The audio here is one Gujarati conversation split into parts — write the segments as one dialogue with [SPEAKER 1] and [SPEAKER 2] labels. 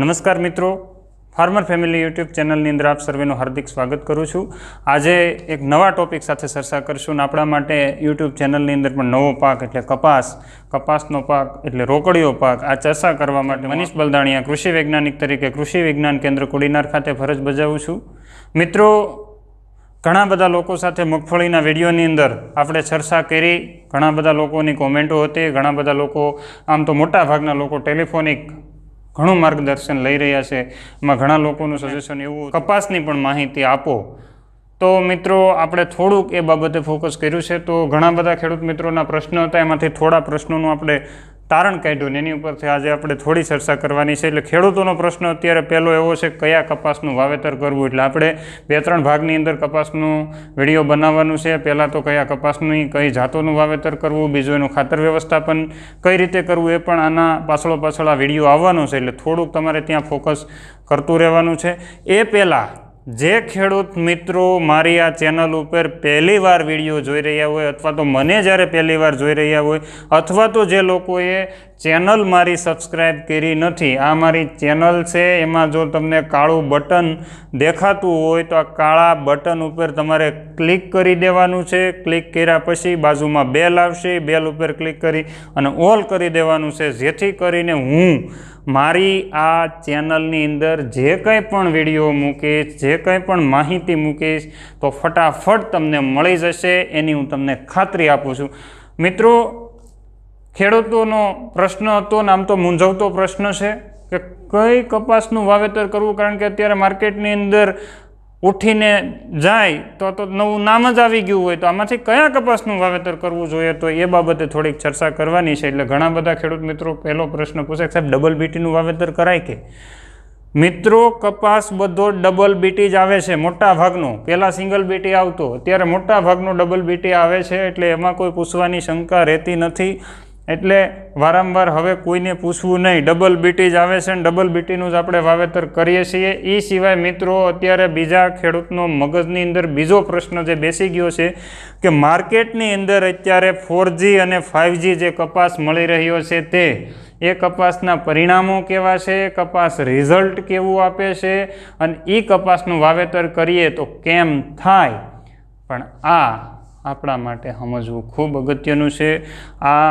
[SPEAKER 1] નમસ્કાર મિત્રો. ફાર્મર ફેમિલી યુટ્યુબ ચેનલની અંદર આપ સર્વેનું હાર્દિક સ્વાગત કરું છું. આજે એક નવા ટોપિક સાથે ચર્ચા કરીશું અને આપણા માટે યુટ્યુબ ચેનલની અંદર પણ નવો પાક એટલે કપાસ, કપાસનો પાક એટલે રોકડીયો પાક. આ ચર્ચા કરવા માટે મનીષ બલદાણિયા, કૃષિ વૈજ્ઞાનિક તરીકે કૃષિ વિજ્ઞાન કેન્દ્ર કોડીનાર ખાતે ફરજ બજાવું છું. મિત્રો, ઘણા બધા લોકો સાથે મગફળીના વિડીયોની અંદર આપણે ચર્ચા કરી. ઘણા બધા લોકોની કોમેન્ટો હતી, ઘણા બધા લોકો, આમ તો મોટા ભાગના લોકો ટેલિફોનિક ઘણું માર્ગદર્શન લઈ રહ્યા છે. એમાં ઘણા લોકોનું સજેશન એવું કપાસની પણ માહિતી આપો. તો મિત્રો, આપણે થોડુંક એ બાબતે ફોકસ કર્યું છે. તો ઘણા બધા ખેડૂત મિત્રોના પ્રશ્નો હતા. એમાંથી થોડા પ્રશ્નોનું આપણે તારણ કાઢ્યું એની ઉપરથી આજે આપણે થોડી ચર્ચા કરવાની છે. એટલે ખેડૂતોનો પ્રશ્ન અત્યારે પહેલો એવો છે, કયા કપાસનું વાવેતર કરવું? એટલે આપણે બે ત્રણ ભાગની અંદર કપાસનું વીડિયો બનાવવાનું છે. પહેલાં તો કયા કપાસની, કઈ જાતોનું વાવેતર કરવું, બીજું એનું ખાતર વ્યવસ્થાપન કઈ રીતે કરવું એ પણ આના પાછળો પાછળ આ વીડિયો આવવાનો છે. એટલે થોડુંક તમારે ત્યાં ફોકસ કરતું રહેવાનું છે. એ પહેલાં જે ખેડૂત મિત્રો મારી આ ચેનલ ઉપર પહેલી વાર વીડિયો જોઈ રહ્યા હોય અથવા તો મને જ્યારે પહેલી વાર જોઈ રહ્યા હોય અથવા તો જે લોકોએ ચેનલ મારી સબસ્ક્રાઈબ કરી નથી. આ મારી ચેનલ છે, એમાં જો તમને કાળું બટન દેખાતું હોય તો આ કાળા બટન ઉપર તમારે ક્લિક કરી દેવાનું છે. ક્લિક કર્યા પછી બાજુમાં બેલ આવશે. બેલ ઉપર ક્લિક કરી અને ઓલ કરી દેવાનું છે. જેથી કરીને હું મારી આ ચેનલની અંદર જે કંઈ પણ વીડિયો મૂકીશ, જે કંઈ પણ માહિતી મૂકીશ, તો ફટાફટ તમને મળી જશે. એની હું તમને ખાતરી આપું છું. મિત્રો ખેડૂતોનો પ્રશ્ન હતો ને આમ તો મૂંઝવતો પ્રશ્ન છે કે કઈ કપાસનું વાવેતર કરવું? કારણ કે અત્યારે માર્કેટની અંદર ઉઠીને જાય તો તો નવું નામ જ આવી ગયું હોય તો આમાંથી કયા કપાસનું વાવેતર કરવું જોઈએ? તો એ બાબતે થોડીક ચર્ચા કરવાની છે. એટલે ઘણા બધા ખેડૂત મિત્રો પહેલો પ્રશ્ન પૂછે સાહેબ ડબલ બીટીનું વાવેતર કરાય કે? મિત્રો, કપાસ બધો ડબલ બીટી જ આવે છે, મોટા ભાગનો. પહેલાં સિંગલ બીટી આવતો. અત્યારે મોટા ભાગનો ડબલ બીટી આવે છે, એટલે એમાં કોઈ પૂછવાની શંકા રહેતી નથી. એટલે વારંવાર હવે કોઈને પૂછવું નહીં. ડબલ બીટી જ આવે છે ને ડબલ બીટીનું જ આપણે વાવેતર કરીએ છીએ. એ સિવાય મિત્રો, અત્યારે બીજા ખેડૂતનો મગજની અંદર બીજો પ્રશ્ન જે બેસી ગયો છે કે માર્કેટની અંદર અત્યારે ફોરજી અને ફાઇવજી જે કપાસ મળી રહ્યો છે તે, એ કપાસના પરિણામો કેવા છે? કપાસ રિઝલ્ટ કેવું આપે છે? અને એ કપાસનું વાવેતર કરીએ તો કેમ થાય? પણ આ આપણા માટે સમજવું ખૂબ અગત્યનું છે. આ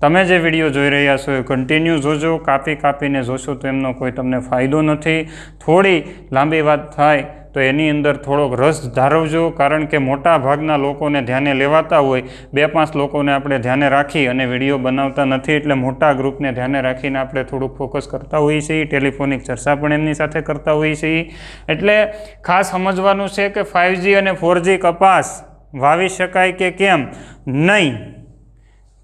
[SPEAKER 1] તમે જે વીડિયો જોઈ રહ્યા છો એ કન્ટિન્યુ જોજો, કાપી કાપીને જોશો તો એમનો કોઈ તમને ફાયદો નથી. થોડી લાંબી વાત થાય તો એની અંદર થોડોક રસ ધારવજો, કારણ કે મોટા ભાગના લોકોને ધ્યાને લેવાતા હોય, બે પાંચ લોકોને આપણે ધ્યાને રાખી અને વીડિયો બનાવતા નથી એટલે મોટા ગ્રુપને ધ્યાને રાખીને આપણે થોડુંક ફોકસ કરતા હોઈએ છીએ, ટેલિફોનિક ચર્ચા પણ એમની સાથે કરતા હોઈએ છીએ. એટલે ખાસ સમજવાનું છે કે ફાઇવજી અને ફોરજી કપાસ વાવી શકાય કે કેમ? નહીં.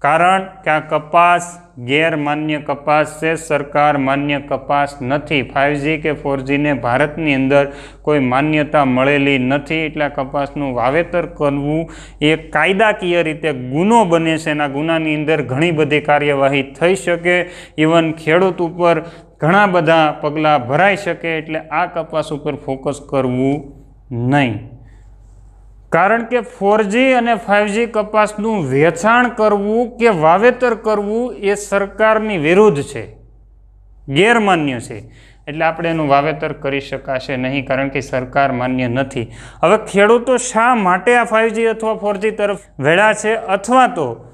[SPEAKER 1] કારણ કે આ કપાસ ગેરમાન્ય કપાસ છે, સરકાર માન્ય કપાસ નથી. ફાઇવજી કે ફોરજીને ભારતની અંદર કોઈ માન્યતા મળેલી નથી. એટલે કપાસનું વાવેતર કરવું એ કાયદાકીય રીતે ગુનો બને છે એના ગુનાની અંદર ઘણી બધી કાર્યવાહી થઈ શકે. ઇવન ખેડૂત ઉપર ઘણા બધા પગલાં ભરાઈ શકે. એટલે આ કપાસ ઉપર ફોકસ કરવું નહીં. કારણ કે ફોરજી અને ફાઇવજી કપાસનું વેચાણ કરવું કે વાવેતર કરવું એ સરકારની વિરુદ્ધ છે. ગેરમાન્ય છે. એટલે આપણે એનું વાવેતર કરી શકાશે નહીં કારણ કે સરકાર માન્ય નથી. હવે ખેડૂતો શા માટે આ ફાઇવજી અથવા ફોરજી તરફ વેળા છે અથવા તો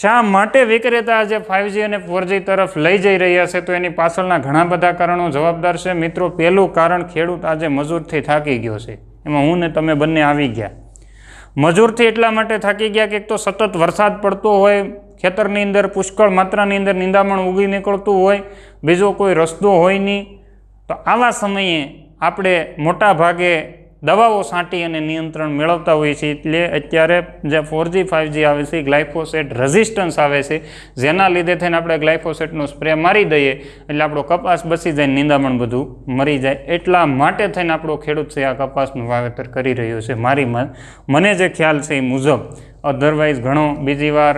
[SPEAKER 1] શા માટે વિક્રેતા આજે ફાઇવજી અને ફોરજી તરફ લઈ જઈ રહ્યા છે તો એની પાછળના ઘણા બધા કારણો જવાબદાર છે. મિત્રો, પહેલું કારણ ખેડૂત આજે મજૂરથી થાકી ગયો છે. એમાં હું ને તમે બંને આવી ગયા. મજૂરથી એટલા માટે થાકી ગયા કે એક તો સતત વરસાદ પડતો હોય, ખેતરની અંદર પુષ્કળ માત્રાની અંદર નિંદામણ ઉગી નીકળતું હોય, બીજો કોઈ રસ્તો હોય નહીં. તો આવા સમયે આપણે મોટા ભાગે દવાઓ છાંટી અને નિયંત્રણ મેળવતા હોઈએ છીએ, એટલે અત્યારે જે ફોરજી ફાઇવજી આવે છે ગ્લાયફોસેટ રેઝિસ્ટન્સ આવે છે, જેના લીધે થઈને આપણે ગ્લાયફોસેટનો સ્પ્રે મારી દઈએ, એટલે આપણો કપાસ બસી જાય, નિંદામણ બધું મરી જાય, એટલા માટે થઈને આપણો ખેડૂત છે આ કપાસનું વાવેતર કરી રહ્યો છે, મારી મને. જે ખ્યાલ છે એ મુજબ અધરવાઇઝ ઘણો, બીજી વાર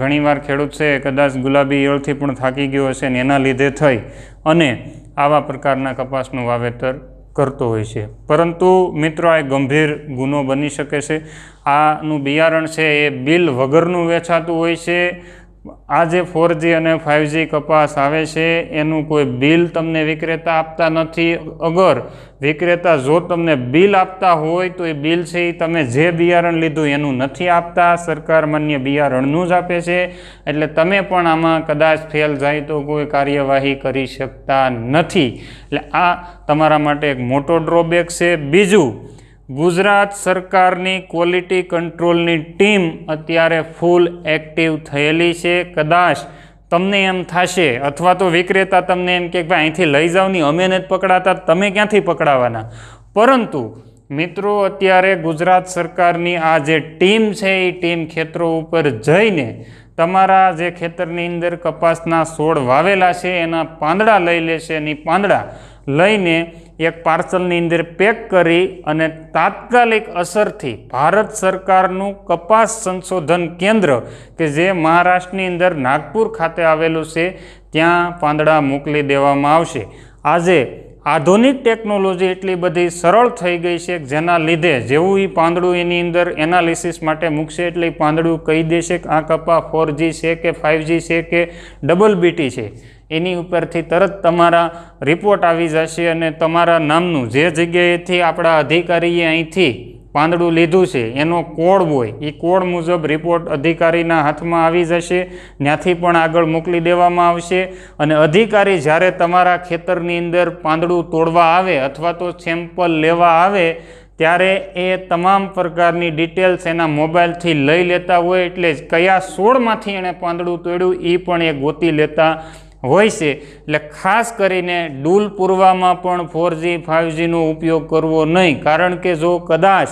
[SPEAKER 1] ઘણીવાર ખેડૂત છે, કદાચ ગુલાબી ઈયળથી પણ થાકી ગયો હશે ને એના લીધે થઈ, અને આવા પ્રકારના કપાસનું વાવેતર કરતો હોય છે. પરંતુ મિત્રો, આ ગંભીર ગુનો બની શકે છે. આનું બિયારણ છે એ બિલ વગરનું વેચાતું હોય છે. આ જે ફોરજી અને ફાઇવજી કપાસ આવે છે, એનું કોઈ બિલ તમને વિક્રેતા આપતા નથી. અગર વિક્રેતા જો તમને બિલ આપતા હોય, તો એ બિલ છે એ તમે જે બિયારણ લીધું એનું નથી આપતા. સરકાર માન્ય બિયારણનું જ આપે છે. એટલે તમે પણ આમાં કદાચ ફેલ જાય તો કોઈ કાર્યવાહી કરી શકતા નથી. એટલે આ તમારા માટે એક મોટો ડ્રોબેક છે. બીજું ગુજરાત સરકારની ક્વોલિટી કંટ્રોલની ટીમ અત્યારે ફૂલ એક્ટિવ થયેલી છે. કદાચ તમને એમ થશે, અથવા તો વિક્રેતા તમને એમ કે ભાઈ, અહીંથી લઈ જાવની અમે નથી પકડાતા, તમે ક્યાંથી પકડાવાના? પરંતુ મિત્રો, અત્યારે ગુજરાત સરકારની આ જે ટીમ છે, એ ટીમ ખેતરો ઉપર જઈને તમારા જે ખેતરની અંદર કપાસના છોડ વાવેલા છે, એના પાંદડા લઈ લેશે. એની પાંદડા લઈને એક પાર્સલની અંદર પેક કરી અને તાત્કાલિક અસરથી ભારત સરકારનું કપાસ સંશોધન કેન્દ્ર, કે જે મહારાષ્ટ્રની અંદર નાગપુર ખાતે આવેલું છે, ત્યાં પાંદડા મોકલી દેવામાં આવશે. આજે આધુનિક ટેકનોલોજી એટલી બધી સરળ થઈ ગઈ છે કે જેના લીધે જેવું એ પાંદડું એની અંદર એનાલિસિસ માટે મૂકશે એટલે પાંદડું કહી દેશે કે આ કપા ફોર છે કે ફાઇવ છે કે ડબલ બીટી છે. એની ઉપરથી તરત તમારા રિપોર્ટ આવી જશે અને તમારા નામનું જે જગ્યાએથી આપણા અધિકારીએ અહીંથી પાંદડું લીધું છે, એનો કોડ હોય, એ કોડ મુજબ રિપોર્ટ અધિકારીના હાથમાં આવી જશે, ત્યાંથી પણ આગળ મોકલી દેવામાં આવશે અને અધિકારી જ્યારે તમારા ખેતરની અંદર પાંદડું તોડવા આવે અથવા તો સેમ્પલ લેવા આવે, ત્યારે એ તમામ પ્રકારની ડિટેલ્સ એના મોબાઈલથી લઈ લેતા હોય એટલે કયા સોળમાંથી એણે પાંદડું તોડ્યું એ પણ એ ગોતી લેતા હોય છે. એટલે ખાસ કરીને ડૂલ પૂરવામાં પણ ફોરજી ફાઇવજીનો ઉપયોગ કરવો નહીં. કારણ કે જો કદાચ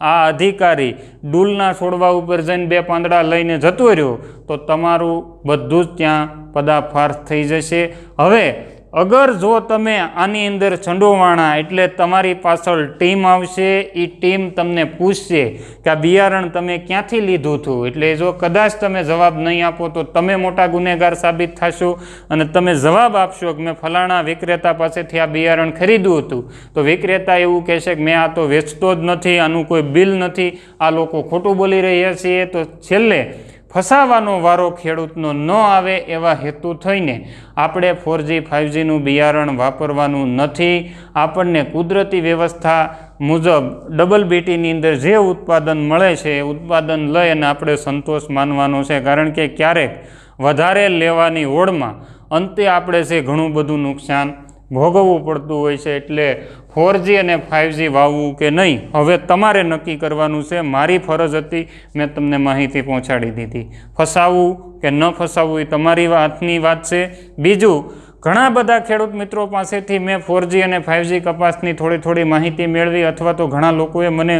[SPEAKER 1] આ અધિકારી ડૂલના છોડવા ઉપર જઈને બે પાંદડા લઈને જતો રહ્યો, તો તમારું બધું જ ત્યાં પદાફાર થઈ જશે. હવે અગર જો તમે આની અંદર છંડોવાણા એટલે તમારી પાછળ ટીમ આવશે એ ટીમ તમને પૂછશે કે આ બિયારણ તમે ક્યાંથી લીધું હતું? એટલે જો કદાચ તમે જવાબ નહીં આપો તો તમે મોટા ગુનેગાર સાબિત થશો અને તમે જવાબ આપશો કે મેં ફલાણા વિક્રેતા પાસેથી આ બિયારણ ખરીદ્યું હતું. તો વિક્રેતા એવું કહેશે કે મેં આ તો વેચતો જ નથી, આનું કોઈ બિલ નથી. આ લોકો ખોટું બોલી રહ્યા છીએ તો છેલ્લે ફસાવાનો વારો ખેડૂતનો ન આવે એવા હેતુ થઈને આપણે ફોરજી ફાઇવજીનું બિયારણ વાપરવાનું નથી. આપણને કુદરતી વ્યવસ્થા મુજબ ડબલ બીટીની અંદર જે ઉત્પાદન મળે છે એ ઉત્પાદન લઈ અને આપણે સંતોષ માનવાનો છે. કારણ કે ક્યારેક વધારે લેવાની ઓળમાં અંતે આપણે છે ઘણું બધું નુકસાન ભોગવવું પડતું હોય છે એટલે ફોરજી અને ફાઇવજી વાવવું કે નહીં, હવે તમારે નક્કી કરવાનું છે. મારી ફરજ હતી, મેં તમને માહિતી પહોંચાડી દીધી. ફસાવવું કે ન ફસાવવું એ તમારી હાથની વાત છે. બીજું, ઘણા બધા ખેડૂત મિત્રો પાસેથી મેં ફોરજી અને ફાઇવજી કપાસની થોડી થોડી માહિતી મેળવી અથવા તો ઘણા લોકોએ મને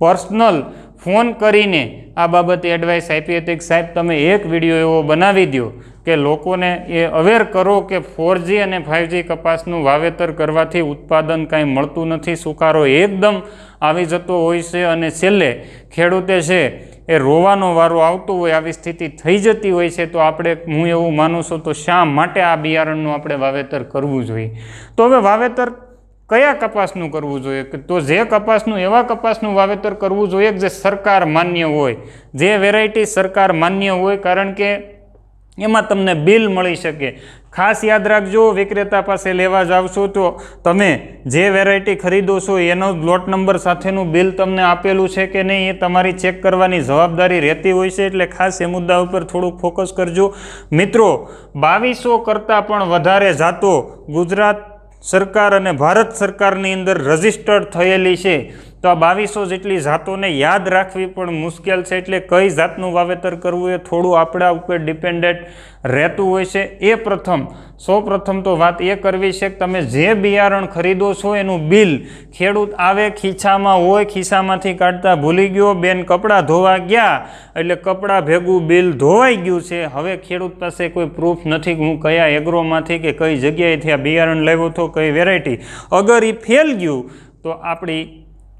[SPEAKER 1] પર્સનલ ફોન કરીને આ બાબતે એડવાઇસ આપી હતી સાહેબ, તમે એક વીડિયો એવો બનાવી દો કે લોકોને એ અવેર કરો કે ફોરજી અને ફાઇવજી કપાસનું વાવેતર કરવાથી ઉત્પાદન કાંઈ મળતું નથી, સુકારો એકદમ આવી જતો હોય છે અને છેલ્લે ખેડૂતે છે એ રોવાનો વારો આવતો હોય આવી સ્થિતિ થઈ જતી હોય છે, તો આપણે હું એવું માનું છું તો શા માટે આ બિયારણનું આપણે વાવેતર કરવું જોઈએ? તો હવે વાવેતર કયા કપાસનું કરવું જોઈએ? કે તો જે કપાસનું, એવા કપાસનું વાવેતર કરવું જોઈએ જે સરકાર માન્ય હોય? જે વેરાયટી સરકાર માન્ય હોય, કારણ કે એમાં તમને બિલ મળી શકે. ખાસ યાદ રાખજો, વિક્રેતા પાસે લેવા જાવશો તો તમે જે વેરાયટી ખરીદો છો એનો લોટ નંબર સાથેનું બિલ તમને આપેલું છે કે નહીં એ તમારી ચેક કરવાની જવાબદારી રહેતી હોય છે, એટલે ખાસ એ મુદ્દા ઉપર થોડુંક ફોકસ કરજો. મિત્રો, બાવીસો કરતાં પણ વધારે જાતો ગુજરાત સરકાર અને ભારત સરકારની અંદર રજિસ્ટર્ડ થયેલી છે. તો આ બાવીસો જેટલી જાતોને યાદ રાખવી પણ મુશ્કેલ છે એટલે કઈ જાતનું વાવેતર કરવું એ થોડું આપણા ઉપર ડિપેન્ડેન્ટ રહેતું હોય છે. એ પ્રથમ, સૌ પ્રથમ તો વાત એ કરવી છે કે તમે જે બિયારણ ખરીદો છો એનું બિલ ખેડૂત આવે ખીચામાં હોય ખિસ્સામાંથી કાઢતા ભૂલી ગયો, બેન કપડાં ધોવા ગયા, એટલે કપડાં ભેગું બિલ ધોવાઈ ગયું છે. હવે ખેડૂત પાસે કોઈ પ્રૂફ નથી કે હું કયા એગ્રોમાંથી કે કઈ જગ્યાએથી આ બિયારણ લેવો તો કઈ વેરાયટી અગર એ ફેલ ગયું, તો આપણી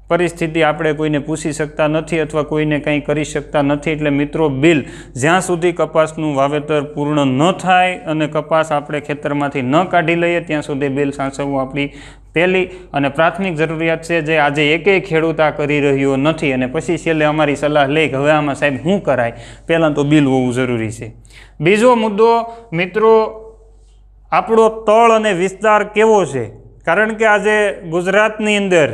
[SPEAKER 1] પરિસ્થિતિ આપણે કોઈને પૂછી શકતા નથી અથવા કોઈને કંઈ કરી શકતા નથી. એટલે મિત્રો, બિલ, જ્યાં સુધી કપાસનું વાવેતર પૂર્ણ ન થાય અને કપાસ આપણે ખેતરમાંથી ન કાઢી લઈએ, ત્યાં સુધી બિલ સાચવવું આપણી પહેલી અને પ્રાથમિક જરૂરિયાત છે જે આજે એકેય ખેડૂત આ કરી રહ્યો નથી. અને પછી છેલ્લે અમારી સલાહ લે કે હવે આમાં સાહેબ શું કરાય? પહેલાં તો બિલ હોવું જરૂરી છે. બીજો મુદ્દો, મિત્રો, આપણો તળ અને વિસ્તાર કેવો છે? કારણ કે આજે ગુજરાતની અંદર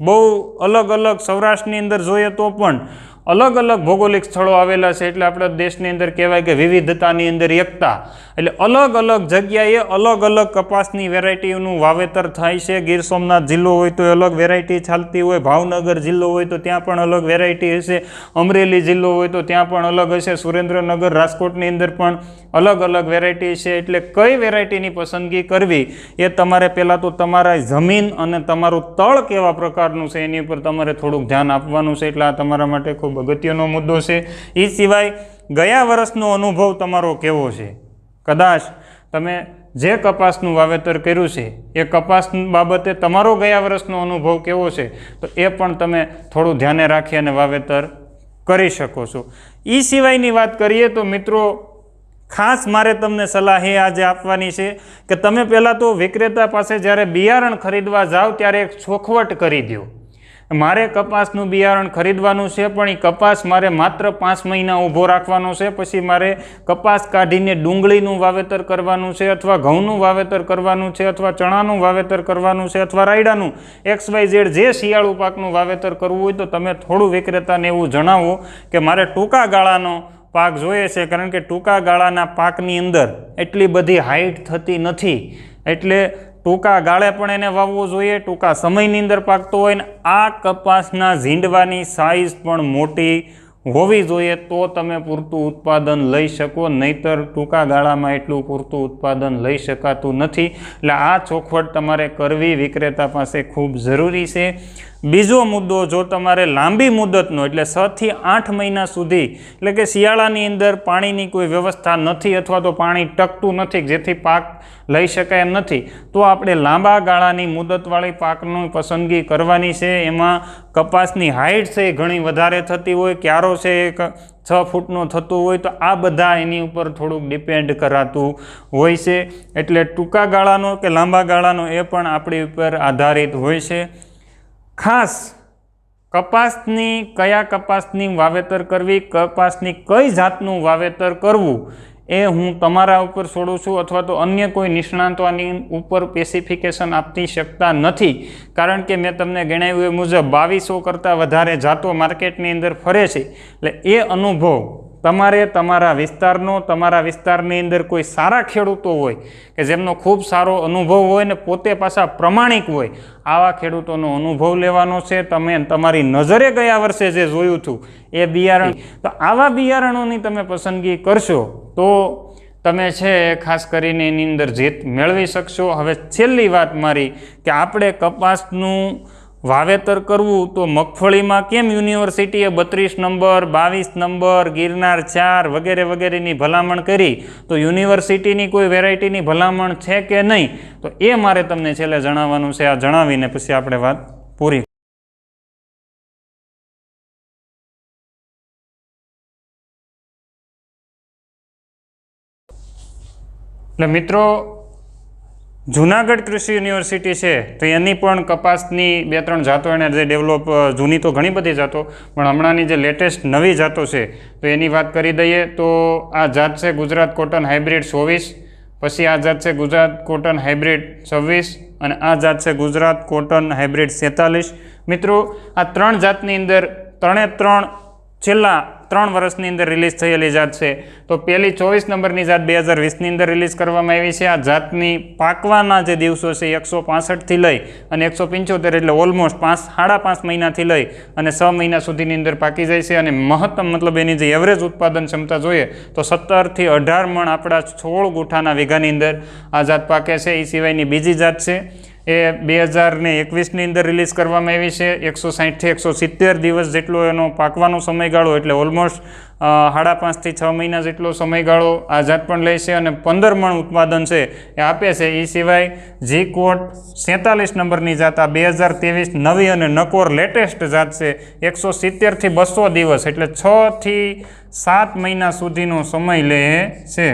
[SPEAKER 1] બહુ અલગ અલગ સૌરાષ્ટ્રની અંદર જોઈએ તો પણ અલગ અલગ ભૌગોલિક સ્થળો આવેલા છે. એટલે આપણા દેશની અંદર કહેવાય કે વિવિધતાની અંદર એકતા એટલે અલગ અલગ જગ્યાએ અલગ અલગ કપાસની વેરાયટીનું વાવેતર થાય છે. ગીર સોમનાથ જિલ્લો હોય તો અલગ વેરાયટી ચાલતી હોય. ભાવનગર જિલ્લો હોય તો ત્યાં પણ અલગ વેરાયટી હશે. અમરેલી જિલ્લો હોય તો ત્યાં પણ અલગ હશે. સુરેન્દ્રનગર, રાજકોટની અંદર પણ અલગ અલગ વેરાયટી છે. એટલે કઈ વેરાયટીની પસંદગી કરવી એ તમારે પહેલાં તો તમારા જમીન અને તમારું તળ કેવા પ્રકારનું છે એની ઉપર તમારે થોડુંક ધ્યાન આપવાનું છે. એટલે આ તમારા માટે ખૂબ અગત્યનો મુદ્દો છે. એ સિવાય ગયા વર્ષનો અનુભવ તમારો કેવો છે? કદાચ તમે જે કપાસનું વાવેતર કર્યું છે, એ કપાસ બાબતે તમારો ગયા વર્ષનો અનુભવ કેવો છે, તો એ પણ તમે થોડું ધ્યાને રાખી અને વાવેતર કરી શકો છો. એ સિવાયની વાત કરીએ તો મિત્રો, ખાસ મારે તમને સલાહ એ આજે આપવાની છે કે તમે પહેલાં તો વિક્રેતા પાસે જ્યારે બિયારણ ખરીદવા જાઓ ત્યારે એક ચોખવટ કરી દો મારે કપાસનું બિયારણ ખરીદવાનું છે, પણ એ કપાસ મારે માત્ર પાંચ મહિના ઊભો રાખવાનો છે, પછી મારે કપાસ કાઢીને ડુંગળીનું વાવેતર કરવાનું છે, અથવા ઘઉંનું વાવેતર કરવાનું છે, અથવા ચણાનું વાવેતર કરવાનું છે, અથવા રાયડાનું. એક્સ વાય ઝેડ જે શિયાળુ પાકનું વાવેતર કરવું હોય તો તમે થોડું વિક્રેતાને એવું જણાવો કે મારે ટૂંકા ગાળાનો પાક જોઈએ છે, કારણ કે ટૂંકા ગાળાના પાકની અંદર એટલી બધી હાઇટ થતી નથી. એટલે ટૂંકા ગાળે પણ એને વાવવો જોઈએ, ટૂંકા સમયની અંદર પાકતો હોય ને આ કપાસના ઝીંડવાની સાઇઝ પણ મોટી હોવી જોઈએ તો તમે પૂરતું ઉત્પાદન લઈ શકો, નહીતર ટૂંકા ગાળામાં એટલું પૂરતું ઉત્પાદન લઈ શકાતું નથી. એટલે આ ચોખવટ તમારે કરવી વિક્રેતા પાસે ખૂબ જરૂરી છે. બીજો મુદ્દો, જો તમારે લાંબી મુદતનો, એટલે છથી આઠ મહિના સુધી, એટલે કે શિયાળાની અંદર પાણીની કોઈ વ્યવસ્થા નથી અથવા તો પાણી ટકતું નથી, જેથી પાક લઈ શકાય એમ નથી, તો આપણે લાંબા ગાળાની મુદતવાળી પાકની પસંદગી કરવાની છે. એમાં કપાસની હાઇટ છે એ ઘણી વધારે થતી હોય, ક્યારો છે એક છ ફૂટનો થતું હોય, તો આ બધા એની ઉપર થોડુંક ડિપેન્ડ કરાતું હોય છે. એટલે ટૂંકા ગાળાનો કે લાંબા ગાળાનો એ પણ આપણી ઉપર આધારિત હોય છે. ખાસ કપાસની, કયા કપાસની વાવેતર કરવી, કપાસની કઈ જાતનું વાવેતર કરવું એ હું તમારા ઉપર છોડું છું અથવા તો અન્ય કોઈ નિષ્ણાંતો આની ઉપર સ્પેસિફિકેશન આપતી શકતા નથી. કારણ કે મેં તમને ગણાવ્યું એ મુજબ બાવીસો કરતાં વધારે જાતો માર્કેટની અંદર ફરે છે. એટલે એ અનુભવ તમારે તમારા વિસ્તારનો, તમારા વિસ્તારની અંદર કોઈ સારા ખેડૂતો હોય કે જેમનો ખૂબ સારો અનુભવ હોય ને પોતે પાછા પ્રમાણિક હોય, આવા ખેડૂતોનો અનુભવ લેવાનો છે. તમે તમારી નજરે ગયા વર્ષે જે જોયું હતું, એ બિયારણ. તો આવા બિયારણોની તમે પસંદગી કરશો તો તમે છે ખાસ કરીને એની અંદર જીત મેળવી શકશો. હવે છેલ્લી વાત મારી કે આપણે કપાસનું વાવેતર કરવું તો મગફળીમાં કેમ યુનિવર્સિટીએ બત્રીસ નંબર, બાવીસ નંબર, ગિરનાર ચાર વગેરે વગેરેની ભલામણ કરી? તો યુનિવર્સિટીની કોઈ વેરાયટીની ભલામણ છે કે નહીં? તો એ મારે તમને છેલ્લે જણાવવાનું છે. આ જણાવીને પછી આપણે વાત પૂરી એટલે મિત્રો જુનાગઢ કૃષિ યુનિવર્સિટી છે, તો એની પણ કપાસની બે ત્રણ જાતો એને જે ડેવલપ જૂની તો ઘણી બધી જાતો, પણ હમણાંની જે લેટેસ્ટ નવી જાતો છે, તો એની વાત કરી દઈએ તો આ જાત છે ગુજરાત કોટન હાઇબ્રિડ ચોવીસ, પછી આ જાત છે ગુજરાત કોટન હાઇબ્રિડ છવ્વીસ અને આ જાત છે ગુજરાત કોટન હાઇબ્રિડ સેતાલીસ. મિત્રો, આ ત્રણ જાતની અંદર ત્રણે ત્રણ છેલ્લા ત્રણ વર્ષની અંદર રિલીઝ થયેલી જાત છે. તો પહેલી ચોવીસ નંબરની જાત બે હજાર વીસની અંદર રિલીઝ કરવામાં આવી છે. આ જાતની પાકવાના જે દિવસો છે એકસો પાસઠથી લઈ અને એકસો પંચોતેર એટલે ઓલમોસ્ટ પાંચ, સાડા પાંચ મહિનાથી લઈ અને છ મહિના સુધીની અંદર પાકી જાય છે અને મહત્તમ મતલબ એની જે એવરેજ ઉત્પાદન ક્ષમતા જોઈએ તો સત્તરથી અઢાર મણ આપણા સોળ ગુઠાના વીઘાની અંદર આ જાત પાકે છે. એ સિવાયની બીજી જાત છે. એ બે હજાર ને એકવીસની અંદર રિલીઝ કરવામાં આવી છે. એકસો સાહીઠથી એકસો સિત્તેર દિવસ જેટલો એનો પાકવાનો સમયગાળો એટલે ઓલમોસ્ટ સાડા પાંચથી છ મહિના જેટલો સમયગાળો આ જાત પણ લે છે અને પંદર મણ ઉત્પાદન છે એ આપે છે. એ સિવાય જી કોટ સેતાલીસ નંબરની જાત, આ બે હજાર ત્રેવીસ નવી અને નકોર લેટેસ્ટ જાત છે. એકસો સિત્તેરથી બસો દિવસ એટલે છથી સાત મહિના સુધીનો સમય લે છે.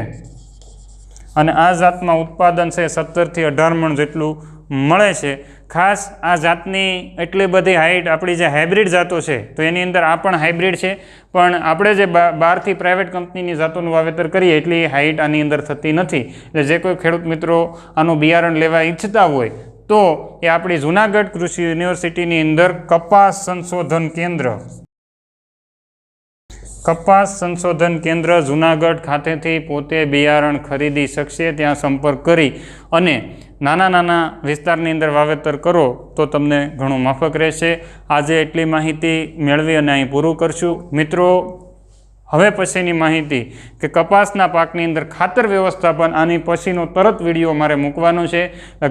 [SPEAKER 1] અને આ જાતમાં ઉત્પાદન છે સત્તરથી અઢાર મણ જેટલું મળે છે. ખાસ આ જાતની એટલી બધી હાઇટ આપણી જે હાઇબ્રિડ જાતો છે, તો એની અંદર આ પણ હાઇબ્રિડ છે. પણ આપણે જે બહારથી પ્રાઇવેટ કંપનીની જાતોનું વાવેતર કરીએ, એટલી હાઇટ આની અંદર થતી નથી. એટલે જે કોઈ ખેડૂત મિત્રો આનું બિયારણ લેવા ઈચ્છતા હોય, તો એ આપણી જુનાગઢ કૃષિ યુનિવર્સિટીની અંદર કપાસ સંશોધન કેન્દ્ર. કપાસ સંશોધન કેન્દ્ર જુનાગઢ ખાતેથી પોતે બિયારણ ખરીદી શકશે, ત્યાં સંપર્ક કરી અને નાના નાના વિસ્તારની અંદર વાવેતર કરો તો તમને ઘણું માફક રહેશે. આજે એટલી માહિતી મેળવી અને અહીં પૂરું કરશું. મિત્રો હવે પછીની માહિતી કે કપાસના પાકની અંદર ખાતર વ્યવસ્થાપન આની પછીનો તરત વીડિયો મારે મૂકવાનો છે.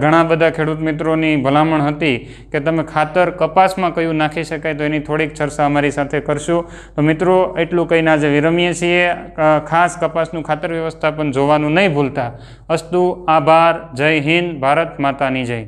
[SPEAKER 1] ઘણા બધા ખેડૂત મિત્રોની ભલામણ હતી કે તમે ખાતર કપાસમાં કયું નાખી શકાય તો એની થોડીક ચર્ચા અમારી સાથે કરશું. તો મિત્રો, એટલું કહીને આજે વિરમીએ છીએ. ખાસ કપાસનું ખાતર વ્યવસ્થાપન જોવાનું નહીં ભૂલતા. અસ્તુ, આભાર. જય હિન્દ. ભારત માતાની જય.